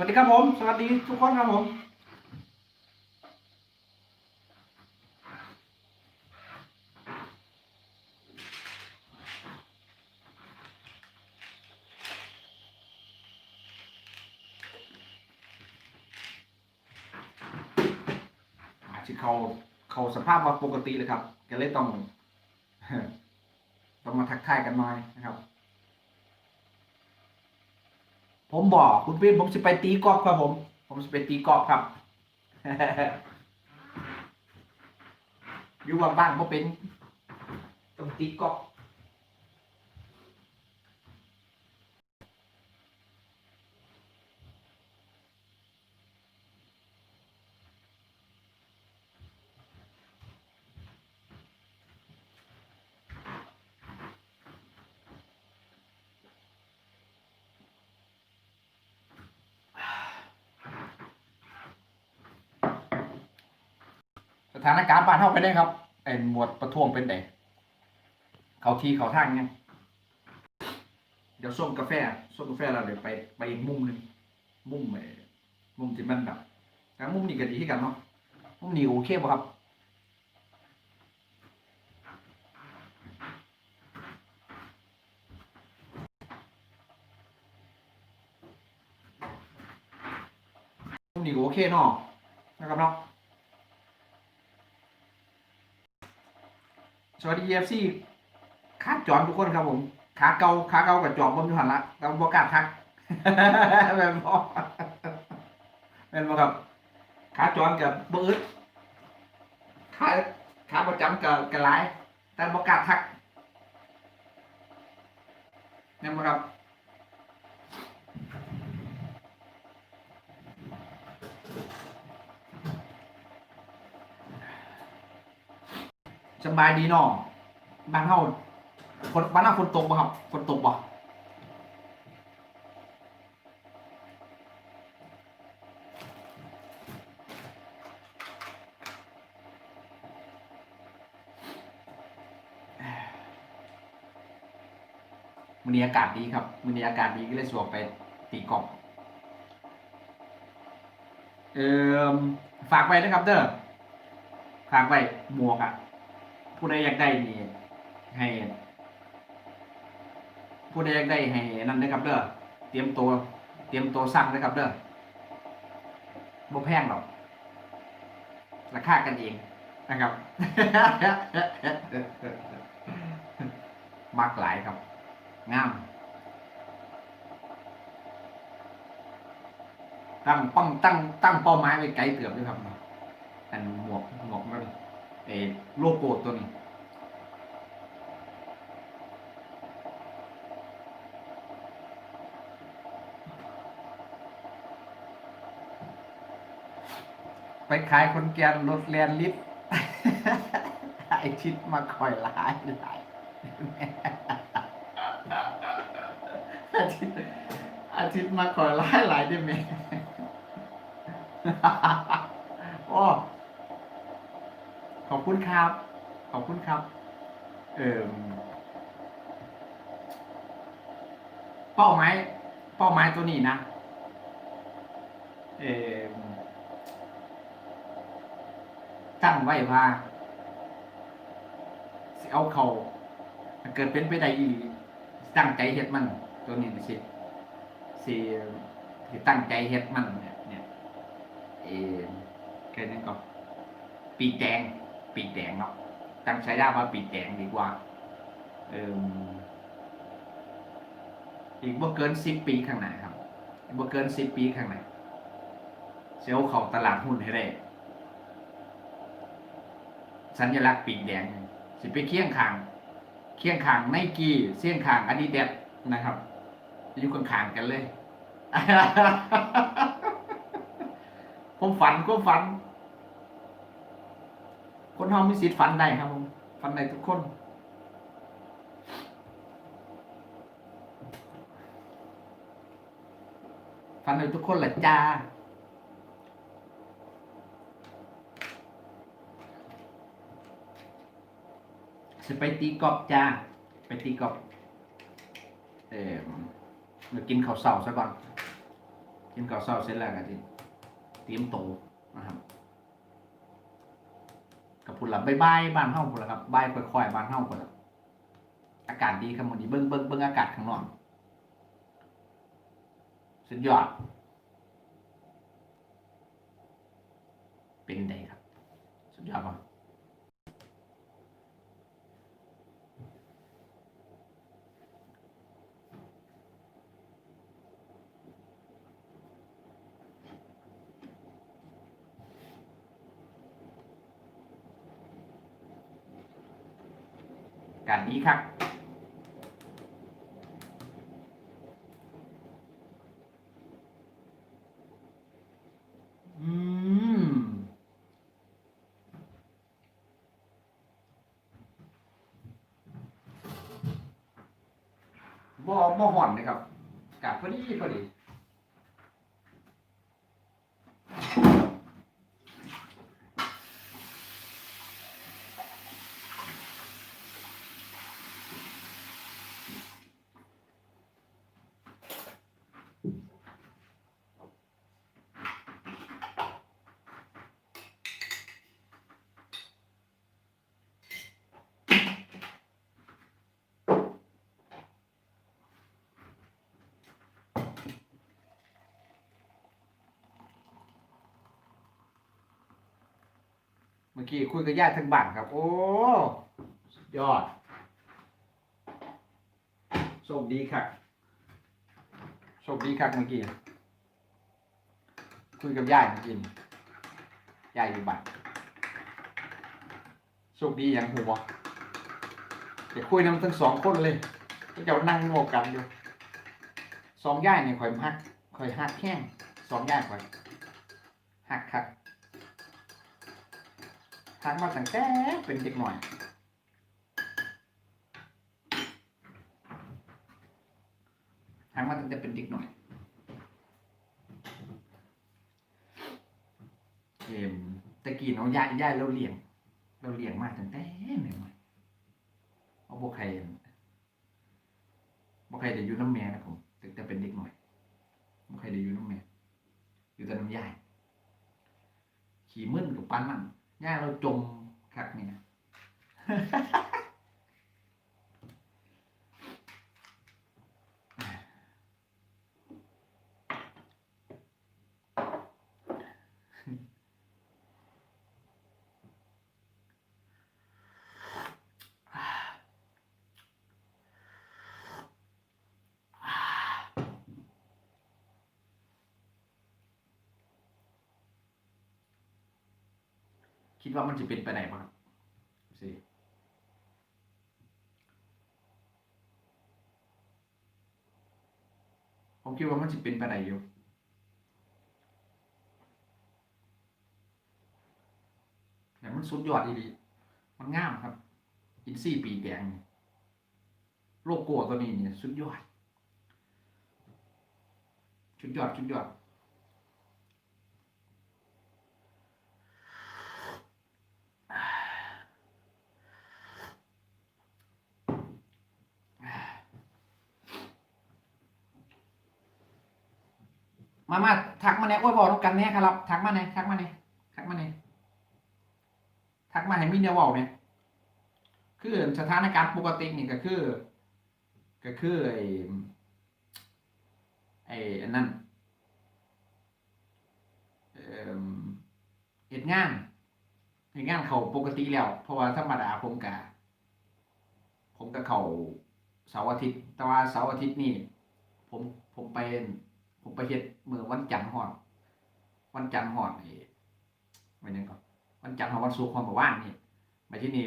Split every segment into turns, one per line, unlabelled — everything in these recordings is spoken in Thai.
สวัสดีครับผม สวัสดีทุกคนครับผมอาจจะเขาเขาสภาพมาปกติเลยครับก็เลยต้องต้องมาทักทายกันหน่อยนะครับ ผมบอกคุณพี่ผมจะไปตีกอล์ฟครับผม ผมจะไปตีกอล์ฟครับอยู่บ้างๆเพราะเป็นต้องตีกอล์ ถานการณ์บ้านเท่าไปได้ครับไอ้หมวดประท้วงเป็นไงเขาทีเขาทางไงเดี๋ยวส้มกาแฟส้มกาแฟเราเดี๋ยวไปไปอีกมุมหนึ่งมุมไอ้มุมที่มันแบบแต่มุมนี้ก็ดีที่กันเนาะมุมนี้โอเคป่ะครับมุมนี้โอเคเนาะนะครับเนาะ สวัสดีเอฟซีขาจอนทุกคนครับผมขาเกาขาเกากับจอมบนอยู่หันละเราบอกล้าทักแม่นบอแม่นบอครับขาจอนกับเบิร์ดขาขาประจำกับกับหลายแต่บอกล้าทักแม่นบอครับ สบายดีเนาะบ้านเฮาคนบ้านเฮาคนตกบ่ครับคนตกบ่มื้อนี้อากาศดีครับมื้อนี้อากาศดีก็เลยสวมไปตีกอล์ฟเอ่อฝากไว้นะครับเด้อฝากไว้หมวกอะ ผู้ใดอยากได้นี่ให้ ผู้ใดอยากได้ให้นั่นนะครับเด้อเตรียมตัว เตรียมตัวสั่งนะครับเด้อบ่แพงหรอกราคากันเองนะครับมากหลายครับ งามตั้งป้องตั้งตั้งเป้าหมายไว้ไกลเกือบด้วยครับอันหมวกหมวกมัน เออโลโก้ตัวนี้ ไปขายคนแกนรถแลนลิฟไอชิดมาคอยหลายหลายอาทิตย์อาทิตย์มาคอยหลายหลายได้ไหมโอ้ ขอบคุณครับ ขอบคุณครับ เออเป้าหมายเป้าหมายตัวนี้นะ เออตั้งไว้ว่าสิเอาเขาเกิดเป็นไปได้อีตั้งใจเฮ็ดมัน ตัวนี้นะสิสิสิตั้งใจเฮ็ดมันเนี่ยเนี่ยเออเกิดนั่นก็ปีแดง ปีกแดงเนาะตั้งใช้ได้ว่าปีกแดงดีกว่าเอออีกบ่เกินสิบปีข้างหน้าครับบ่เกินสิบปีข้างหน้าเซลล์ของตลาดหุ้นให้ได้สัญลักษณ์ปีกแดง สิไปเคียงข้าง เคียงข้างไนกี้เสี่ยงข้างอาดิดาสนะครับอยู่ข้างกันเลย ผมฝันก็ฝัน คนเฮามีสิทธิ์ฝันได้ครับผมฝันได้ทุกคน ฝันได้ทุกคนแหละจ้าสิไปตีกอล์ฟจ้า ไปตีกอล์ฟเออมากินข้าวเสาซะก่อน กินข้าวเช้าเสร็จแล้วก็สิเตรียมโตว นะครับกับพุ่นละบ่ายๆบ้านเฮาพุ่นละครับบายค่อยๆบ้านเฮาพุ่นละอากาศดีครับมื้อนี้เบิ่งเบิ่งเบิ่งอากาศข้างนอกสุดยอด เป็นไดครับ สุดยอดป่ะ กาศดีครับ อืม บ่บ่ห่อนนะครับกาศพอดีพอดี มื่อกี้คุยกับญาติทางบ้านครับ โอ้สุดยอดโชคดีครับโชคดีครับเมื่อกี้คุยกับญาติเมื่อกี้ญาติอยู่บ้านโชคดีอย่างหัวเดี๋ยวคุยน้ำทั้งสองคนเลยก็จะนั่งโงกกันอยู่สองย่ายเนี่ยคอยหักคอยหักแข้งสองย่ายคอยหักครับ ทางมาตั้งแต่เป็นเด็กหน่อยทางมาตั้งแต่เป็นเด็กหน่อยเอ็มตะกี้น้องย่าย่าเราเลี้ยง เราเลี้ยงมาตั้งแต่หน่อยเอาบกใครบกใครได้อยู่น้ำแม่นะผมตั้งแต่เป็นเด็กหน่อยบกใครได้อยู่น้ำแม่อยู่แต่น้ำยายขี่มึนกับปันนั่น ย่าเราจมคักนี่นะ คิดว่ามันจะเป็นไปไหนบ้างสิผมคิดว่ามันจะเป็นไปไหนอยู่แต่มันสุดยอดดีๆมันงามครับ อินซี่ปีแดงโลโก้ตัวนี้เนี่ยสุดยอดสุดยอดสุดยอด มา มาทักมาเนี่ยโอ้ยบอกต้องกันแน่ครับทักมาเนี่ยทักมาเนี่ยทักมาเนี่ยทักมาให้มินเนวอลเนี่ยคือสถานการณ์ปกตินี่ก็คือ ก็คือไอ้ไอ้อันนั้นเออเหตุงานเหตุงานเขาปกติแล้ว เพราะว่าธรรมดาผมกะผมกับเขาเสาร์อาทิตย์ แต่ว่าเสาร์อาทิตย์นี่ ผมผมไป ผมไปเฮ็ดเมื่อวันจันทร์หอดวันจันทร์หอดไอ้วันยังก่อนวันจันทร์หอดวันศุกร์หอดเมื่อวานนี่มาที่นี่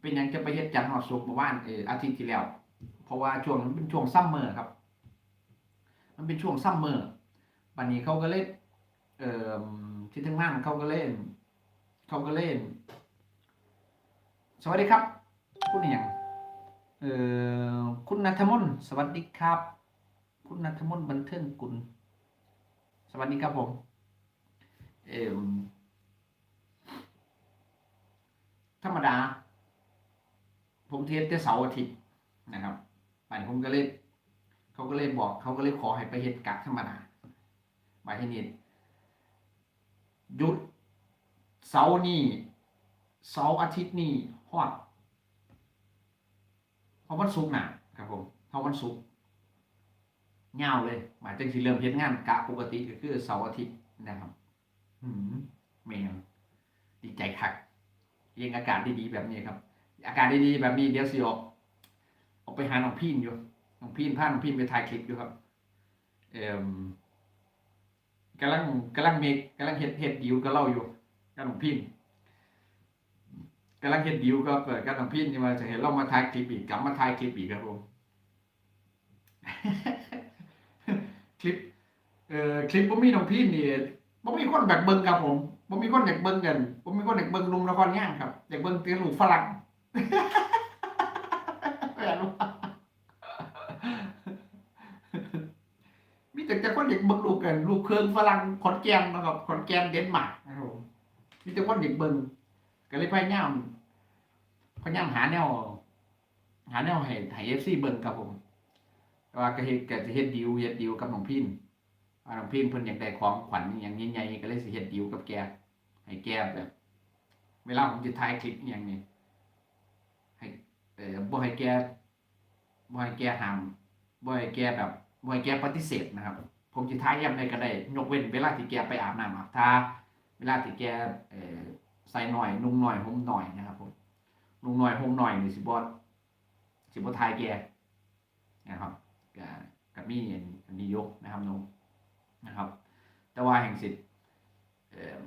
เป็นยังจะไปเฮ็ดจันทร์หอดศุกร์เมื่อวานเอออาทิตย์ที่แล้ว เพราะว่าช่วงนั้นเป็นช่วงซัมเมอร์ครับ มันเป็นช่วงซัมเมอร์บันนี้เขาก็เล่นเอ่อที่ทั้งบ้านเขาก็เล่นเขาก็เล่น สวัสดีครับ คุณอย่างเอ่อคุณนัทมนสวัสดีครับ คุณนัทมนต์บันเทิงกุลสวัสดีครับผม เออธรรมดา ผมเทสแต่เสาร์อาทิตย์นะครับป่านผมก็เลย เขาก็เลยบอก เขาก็เลยขอให้ไปเฮ็ดกะธรรมดามาที่นี่หยุดเสาร์นี่เสาร์อาทิตย์นี่ฮอดเพราะวันศุกร์น่ะครับผมเพราะวันศุกร์ เงาเลย หมายถึงที่เริ่มเฮ็ดงานกะปกติก็คือเสาร์อาทิตย์นะครับหืมเมงดีใจคักเยังอากาศดีๆแบบนี้ครับ อากาศดีๆแบบนี้เดี๋ยวสิออกออกไปหาน้องพีนอยู่น้องพีนพาน้องพีนไปถ่ายคลิปอยู่ครับ เอ่มกำลังกำลังเมกกำลังเฮ็ดเฮ็ดดิวก็เล่าอยู่กับน้องพีนกำลังเฮ็ดดิวก็เปิดกับน้องพีนที่ว่าจะเห็นเรามาถ่ายคลิปอีกกลับมาถ่ายคลิปอีกครับผม เอ่อคลิปบ่มีน้องพีนนี่บ่มีคนแบบเบิ่งครับผมบ่มีคนอยากเบิ่งกันบ่มีคนอยากเบิ่งหนุ่มนครย่างครับอยากเบิ่งแต่ลูกฝรั่งแม่นบ่มีแต่จะคนอยากเบิ่งลูกกันลูกเครื่องฝรั่งขอนแก่นนะครับขอนแก่นเดนมาร์กนะครับผมมีแต่คนอยากเบิ่งก็เลยพยายามพยายามหาแนว หาแนวให้ให้ FC เบิ่งครับผมว่าก็เฮ็ดก็จะเฮ็ดดีลเฮ็ดดีลกับน้องพิน ว่าน้องพิมเพิ่นอยากได้ของขวัญอย่างใหญ่ๆก็เลยสิเฮ็ดดีลกับแกให้แกแบบ เวลาผมจะถ่ายคลิปอย่างนี้ให้เอ่อบ่ให้แกบ่ให้แกห้ามบ่ให้แกแบบบ่ให้แกปฏิเสธนะครับ ผมจะถ่ายยามใดก็ได้ยกเว้นเวลาที่แกไปอาบน้ำอาบทาเวลาที่แกเอ่อใส่หน่อยนุ่งหน่อยห่มหน่อยนะครับผมนุ่งหน่อยห่มหน่อยนี่สิบ่สิบ่ถ่ายแกนะครับก็ก็มีอันนี้ยกนะครับน้อง นะครับแต่ว่าแห่งสิทธิ์เอ่อ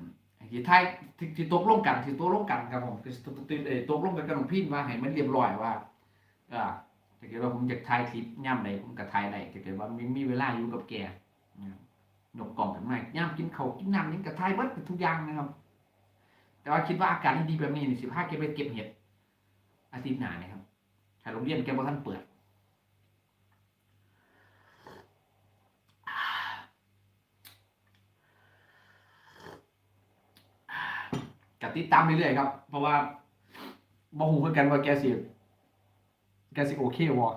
ที่ท้ายที่ที่ตกลงกันที่ตกลงกันครับผมคือตกตกเอ่อตกลงกันกับหลวงพี่ว่าให้มันเรียบร้อยว่าอ่าถ้าเกิดว่าผมอยากถ่ายคลิปย่ำใดผมก็ถ่ายได้ถ้าเกิดว่ามีมีเวลาอยู่กับแกนะครับกกล่องกันมาย่ำกินเขากินน้ำนี่ก็ถ่ายเบิดทุกอย่างนะครับ แต่ว่าคิดว่าอากาศดีแบบนี้นี่สิพาแกไปเก็บเห็ดอาทิตย์หน้านะครับถ้าโรงเรียนแกบ่ทันเปิด กับติดตามเรื่อยๆครับ เพราะว่าบ่ฮู้คือกันว่าแกสิแกสิโอเควะ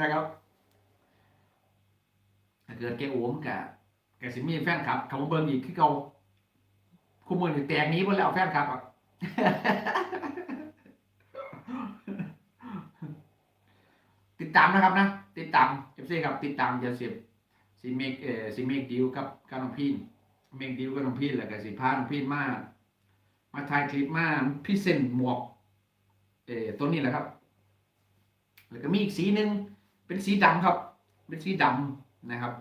นะครับถ้าเกิดแกโอมกับแกสิมีแฟนคลับเขามาเบิ่งอีกคือเก่าคู่มือนี่แตกนี้หมดแล้วแฟนคลับอะติดตามนะครับนะ ติดตามเอฟซีครับ ติดตามจะเสียบสิเมกเอ่อสิเมกดีลกับกับน้องพี่ เมงดิวกับน้องพี่แหล้วก็สิพาน้องพี่มา มาถ่ายคลิปมาพี่เส้นหมวก เอ่อตัวนี้แหละครับ แล้วก็มีอีกสีหนึ่งเป็นสีดำครับ เป็นสีดำนะครับ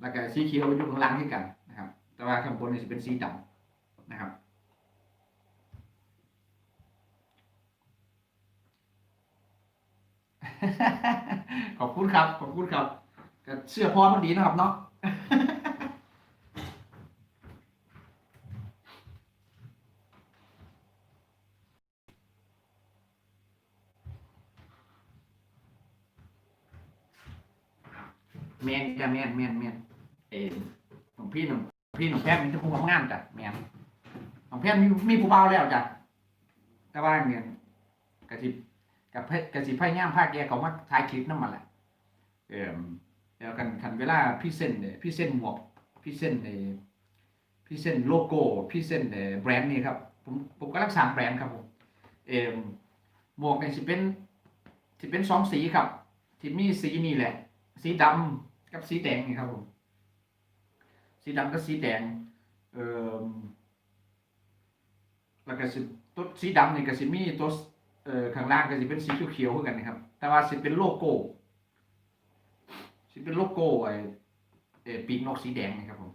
แล้วก็สีเขียวอยู่ข้างล่างที่กันนะครับ แต่ว่าข้างบนนี่จะเป็นสีดำนะครับขอบคุณครับ ขอบคุณครับ เสื้อพอมันดีนะครับเนาะ แมนจ้ะแมนแมนแมนเออของพี่หนุ่มพี่หนุ่มแพทย์มีทุกคนงามจ้ะแมนของแพทย์มีมีผู้เบาแล้วจ้ะแต่ว่าเนี่ยกระสิบกับเพชรกระสิบไพยายามพาคแกเขามาถ่ายคลิปนั่นมาแหละเออแล้วกันคันเวลาพี่เส้นเนี่ยพี่เส้นหมวกพี่เส้นเออพี่เส้นโลโก้พี่เส้นเออแบรนด์นี่ครับผมผมก็รักษาแบรนด์ครับผมเออหมวกเนี่ยสิเป็นสิเป็นสองสีครับที่มีสีนี่แหละ สีดำ กับสีแดงนี่ครับผม สีดำกับสีแดง เอ่อแล้วก็สิตัวสีดำนี่ก็สิมีตัวเอ่อข้างล่างก็สิเป็นสีเขียวๆเหมือนกันนะครับ แต่ว่าสิเป็นโลโก้สิเป็นโลโก้ไอ้เอ่อปีกนกสีแดงนะครับผม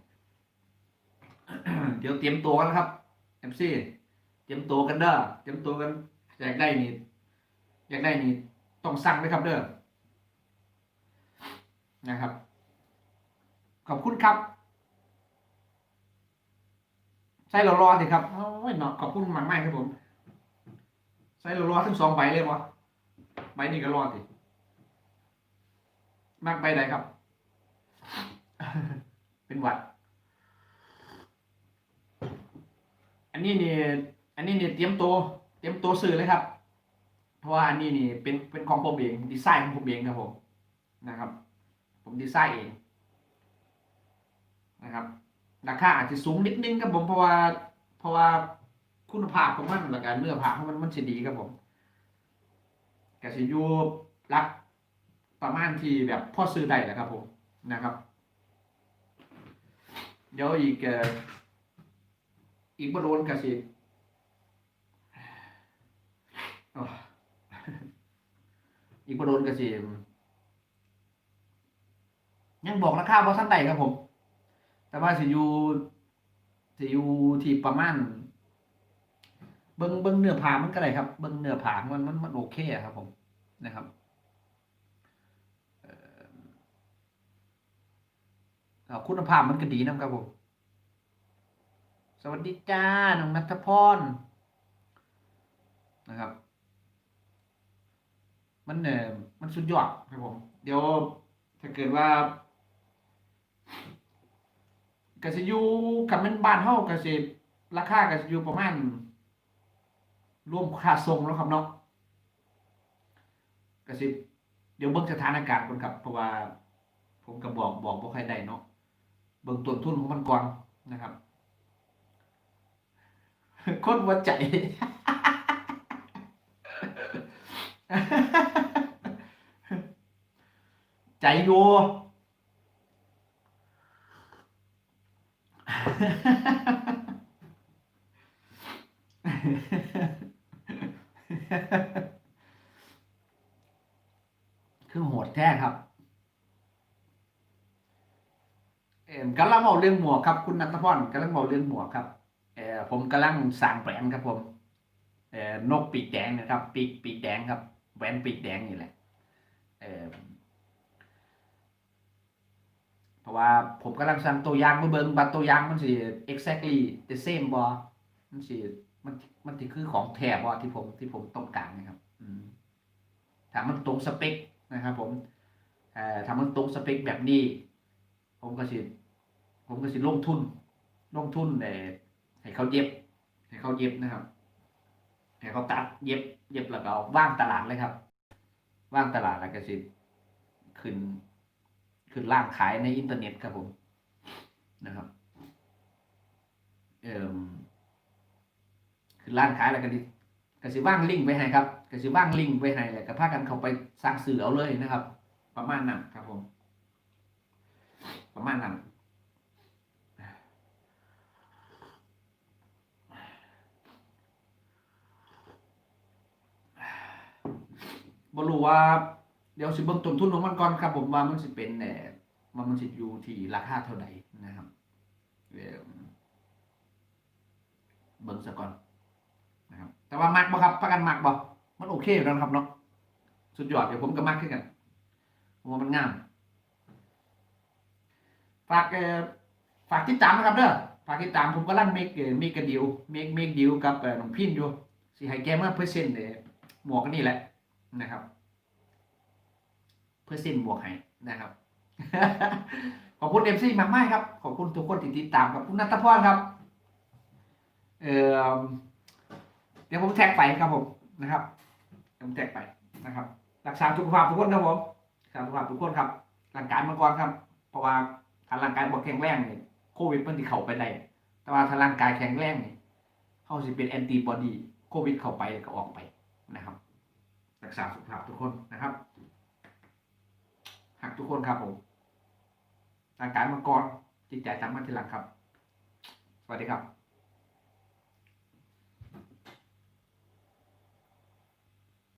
เดี๋ยวเตรียมตัวกันนะครับเอ็มซีเตรียมตัวกันเด้อเตรียมตัวกันอยากได้นี่อยากได้นี่ต้องสั่งไว้ครับเด้อนะครับ อบคุณครับ ใส่เรารอสิครับโอ้ยเนาะขอบคุณมากมากครับผม ใส่เรารอทั้งสองใบเลยวะใบนี้ก็รอสิมากใบใดครับ เป็นหวัด อันนี้นี่ อันนี้นี่เตรียมตัว เตรียมตัวซื้อเลยครับ เพราะว่าอันนี้นี่เป็นเป็นของผมเอง ดีไซน์ของผมเองครับผมนะครับ ผมดีไซน์เอง นะครับราคาอาจจะสูงนิดนึงครับผมเพราะว่าเพราะว่าคุณภาพของมันและกการเนื้อผ้าของมันมันจะดีครับผมกสิยูรักประมาณที่แบบพ่อซื้อได้แหละครับผมนะครับ เดี๋ยวอีกเอ่ออีกบโดนกสิอีกบโดนกสิยังบอกราคาบ่ทันใดครับผม แต่ว่าสิอยู่สิอยู่ที่ประมาณเบิ้งเบิ้งเนื้อผ้ามันก็ได้ครับ เบิ้งเนื้อผ้ามันมันมันโอเคครับผมนะครับเอ่อเอาคุณภาพมันก็ดีนะครับผม สวัสดีจ้า น้องนัทพร นะครับ มันเอ่อมันสุดยอดครับผม เดี๋ยวถ้าเกิดว่า ก็สิอยู่กับมันบ้านเฮาก็สิราคาก็สิอยู่ประมาณรวมค่าส่งแล้วครับเนาะก็สิเดี๋ยวเบิ่งสถานการณ์ก่อนครับเพราะว่า ผมก็บอกบอกบ่ค่อยได้เนาะเบิ่งต้นทุนของมันก่อนนะครับคนหัวใจ ใจอยู่ คือโหดแท้ครับเอ็มกำลังเอาเรื่องหมวกครับ คุณนัทพรกำลังเอาเรื่องหมวกครับเออผมกำลังสั่งแหวนครับผมเออนกปีกแดงนะครับ ปีกปีกแดงครับแหวนปีกแดงนี่แหละเออ เพราะว่าผมกำลังสั่งตัวอย่างมาเบิ่งบัตรตัวอย่างมันสิ exactly the same บ่มันสิมันมันสิคือของแท้บ่ที่ผมที่ผมต้องการนะครับอืมถ้ามันตรงสเปคนะครับผมเอ่อถ้ามันตรงสเปคแบบนี้ ผมก็สิผมก็สิลงทุน ลงทุนเอ่ให้เขาเย็บ ให้เขาเย็บนะครับให้เขาตัดเย็บ เย็บแล้วก็เอาว่างตลาดเลยครับ ว่างตลาดแล้วก็สิขึ้น ขึ้นล่างขายในอินเทอร์เน็ตครับผมนะครับเอ่อขึ้นล่างขายแล้วก็ดิกสิว่างลิงก์ไว้ให้ครับก็สิว่างลิงก์ไว้ให้แล้วก็พากันเข้าไปสร้างสื่อเอาเลยนะครับ ประมาณนั้นครับผม ประมาณนั้นบรู้ว่า เดี๋ยวสิเบิ่งต้นทุนของมันก่อนครับ ผมว่ามันสิเป็นเอ่ว่ามันสิอยู่ที่ราคาเท่าใดนะครับเเบิ่งซะก่อนนะครับ แต่ว่ามักบ่ครับประกันมักบ่มันโอเคอยู่แล้วนะครับเนาะสุดยอดเดี๋ยวผมก็มักขึ้นกันผมว่ามันงามฝากเออฝากติดตามนะครับเด้อฝากติดตามผมก็ลั่นเมกเอ่อเมกกะดิวเมกเมกดิวกับน้องพินอยู่สิให้แกมาเปอร์เซ็นต์เอ่อหมวกอันนี้แหละนะครับ เพื่อสิ้นบวกให้นะครับ ขอบคุณเอ็มซีมากมากครับ ขอบคุณทุกคนที่ติดตามครับคุณนัทพรครับ เออเดี๋ยวผมแท็กไปครับผมนะครับเดี๋ยวผมแท็กไปนะครับ รักษาสุขภาพทุกคนครับผมรักษาสุขภาพทุกคนครับร่างกายมาก่อนครับ เพราะว่าถ้าร่างกายบ่แข็งแรงเนี่ยโควิดมันที่เข้าไปได้แต่ว่าถ้าร่างกายแข็งแรงเนี่ยเขาสิเป็นแอนติบอดีโควิดเข้าไปก็ออกไปนะครับ รักษาสุขภาพทุกคนนะครับ หักทุกคนครับผมทางการมังกรจิตใจทำมาทีหลังครับ สวัสดีครับ